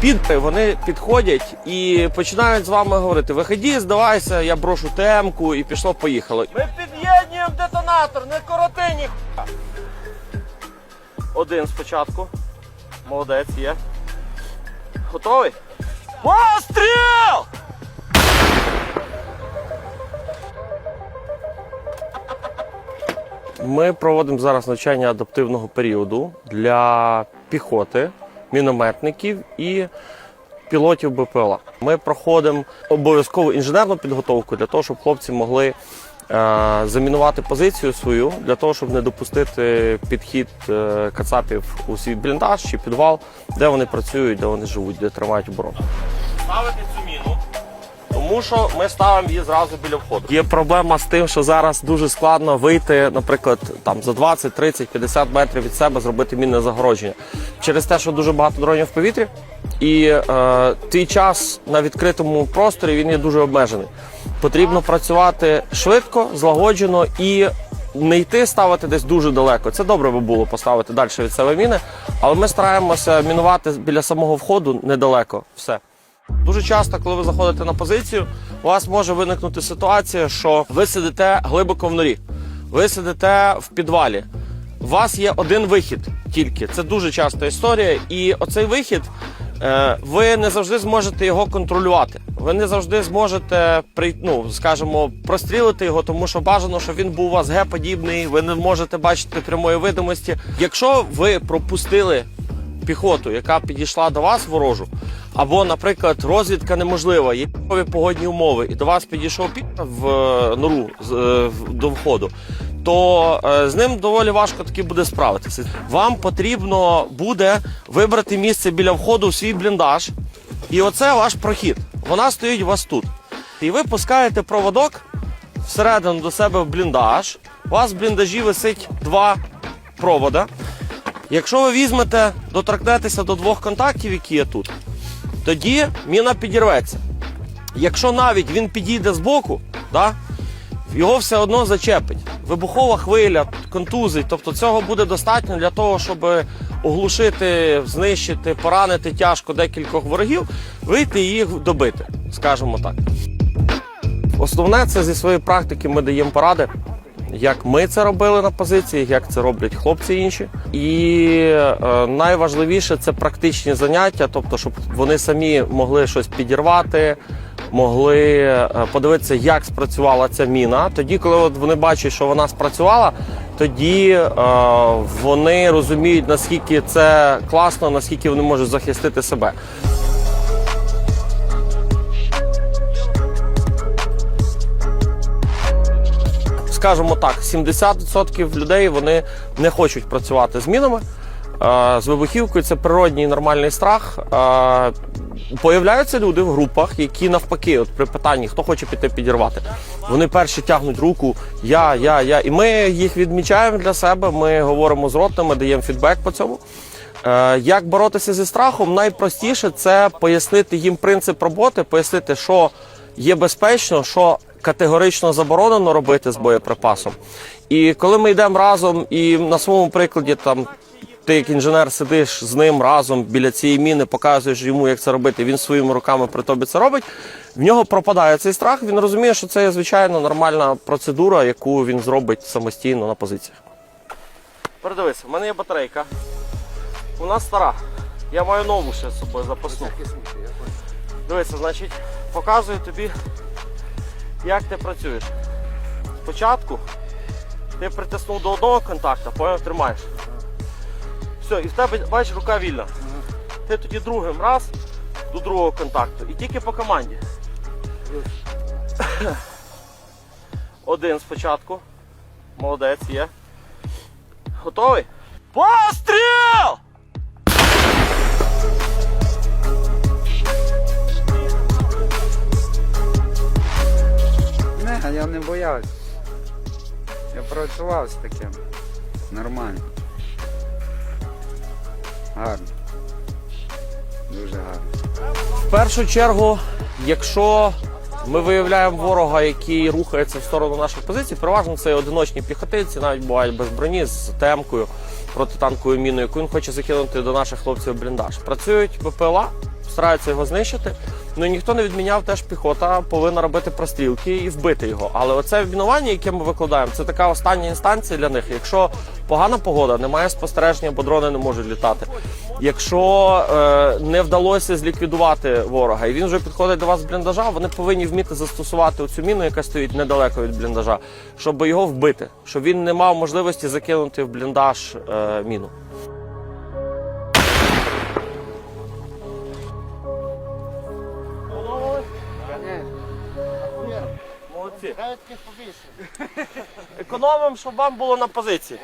Під вони підходять і починають з вами говорити: виходи, здавайся, я брошу темку, і пішло, поїхало. Ми під'єднуємо детонатор, не короти ніхуя. Один спочатку. Молодець, є. Готовий? Постріл! Ми проводимо зараз навчання адаптивного періоду для піхоти, мінометників і пілотів БПЛА. Ми проходимо обов'язкову інженерну підготовку для того, щоб хлопці могли е, замінувати позицію свою, для того, щоб не допустити підхід е, кацапів у свій бліндаж чи підвал, де вони працюють, де вони живуть, де тримають оборону. Тому що ми ставимо її зразу біля входу. Є проблема з тим, що зараз дуже складно вийти, наприклад, там за 20, 30, 50 метрів від себе зробити мінне загородження. Через те, що дуже багато дронів в повітрі, і е, твій час на відкритому просторі він є дуже обмежений. Потрібно працювати швидко, злагоджено і не йти ставити десь дуже далеко. Це добре би було поставити далі від себе міни, але ми стараємося мінувати біля самого входу недалеко. Все. Дуже часто, коли ви заходите на позицію, у вас може виникнути ситуація, що ви сидите глибоко в норі, ви сидите в підвалі. У вас є один вихід тільки. Це дуже часта історія. І оцей вихід е, ви не завжди зможете його контролювати. Ви не завжди зможете ну, скажімо, прострілити його, тому що бажано, щоб він був у вас Г-подібний, ви не можете бачити прямої видимості. Якщо ви пропустили піхоту, яка підійшла до вас ворожу, або, наприклад, розвідка неможлива, є погодні умови, і до вас підійшов пі в е, нору е, до входу, то е, з ним доволі важко таки буде справитися. Вам потрібно буде вибрати місце біля входу в свій бліндаж, і оце ваш прохід. Вона стоїть у вас тут. І ви пускаєте проводок всередину до себе в бліндаж. У вас в бліндажі висить два провода. Якщо ви візьмете, доторкнетеся до двох контактів, які є тут, тоді міна підірветься. Якщо навіть він підійде збоку, да, його все одно зачепить. Вибухова хвиля, контузить, тобто цього буде достатньо для того, щоб оглушити, знищити, поранити тяжко декількох ворогів, вийти і їх добити, скажімо так. Основне це зі своєї практики ми даємо поради, як ми це робили на позиціях, як це роблять хлопці інші. І е, найважливіше це практичні заняття, тобто, щоб вони самі могли щось підірвати, могли е, подивитися, як спрацювала ця міна. Тоді, коли от вони бачать, що вона спрацювала, тоді е, вони розуміють, наскільки це класно, наскільки вони можуть захистити себе. Скажімо так, 70% людей вони не хочуть працювати з мінами. Е, З вибухівкою це природній нормальний страх. Е, Появляються люди в групах, які навпаки, от при питанні, хто хоче піти підірвати, вони перші тягнуть руку, я, я, я. І ми їх відмічаємо для себе. Ми говоримо з ротними, даємо фідбек по цьому. Е, Як боротися зі страхом? Найпростіше це пояснити їм принцип роботи, пояснити, що є безпечно, що категорично заборонено робити з боєприпасом. І коли ми йдемо разом, і на своєму прикладі там. Ти як інженер сидиш з ним разом біля цієї міни, показуєш йому, як це робити. Він своїми руками при тобі це робить. В нього пропадає цей страх. Він розуміє, що це звичайно нормальна процедура, яку він зробить самостійно на позиціях. Передивися, в мене є батарейка. Вона стара. Я маю нову ще з собою запасну. Дивися, значить, показую тобі, як ти працюєш. Спочатку ти притиснув до одного контакту, потім тримаєш. Все, і в тебе, бачиш, рука вільна. Ти тоді другим раз до другого контакту. І тільки по команді. Один спочатку. Молодець, є. Готовий? Постріл! Я не боявся. Я працював з таким. Нормально. Гарно. Дуже гарно. В першу чергу, якщо ми виявляємо ворога, який рухається в сторону наших позицій, переважно це одиночні піхотинці, навіть бувають без броні з темкою, протитанковою міною, яку він хоче закинути до наших хлопців бліндаж. Працюють БПЛА стараються його знищити. Ну ніхто не відміняв теж піхота повинна робити прострілки і вбити його. Але оце мінування, яке ми викладаємо, це така остання інстанція для них. Якщо погана погода, немає спостереження, бо дрони не можуть літати. Якщо е, не вдалося зліквідувати ворога, і він вже підходить до вас з бліндажа, вони повинні вміти застосувати цю міну, яка стоїть недалеко від бліндажа, щоб його вбити, щоб він не мав можливості закинути в бліндаж е, міну. Молодці. Економимо, щоб вам було на позиції.